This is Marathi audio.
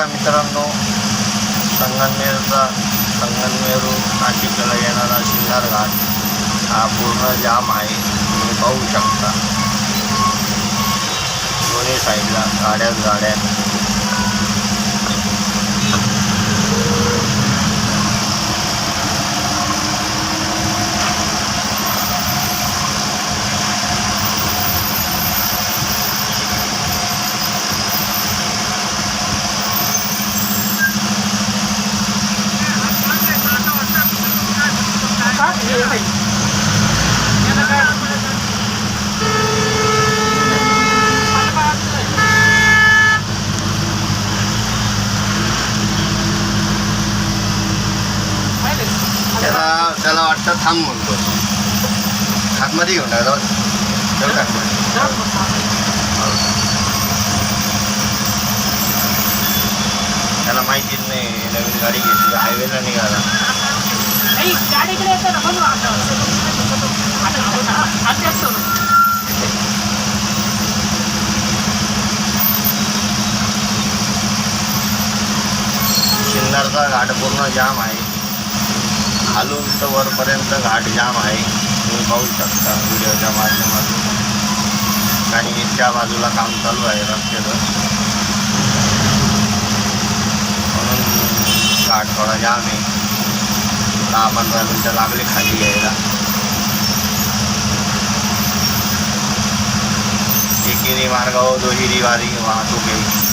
बघा मित्रांनो. संगनमेरचा संगनमेरू नाशिकला येणारा शिल्लर घाट हा पूर्ण जाम आहे. तुम्ही पाहू शकता. दोन्ही साईडला गाड्याच गाड्या त्याला त्याला वाटतं थांब म्हणतो. हातमध्ये घेऊन टाकलं ठेव त्याला माहितीच नाही. नवीन गाडी घेतली. हायवेला निघाला. गाडीकडे येतं ना म्हणून आता. शिन्नरचा घाट पूर्ण जाम आहे. खालून तर वरपर्यंत घाट जाम आहे. तुम्ही पाहू शकता व्हिडिओच्या माध्यमातून. आणि त्या बाजूला काम चालू आहे रस्त्याचं. म्हणून घाट थोडा जाम आहे. दहा पंधरा मिनटं लागले खाली यायला. एकेरी मार्गावर दुहेरी वारी वाहतूक आहे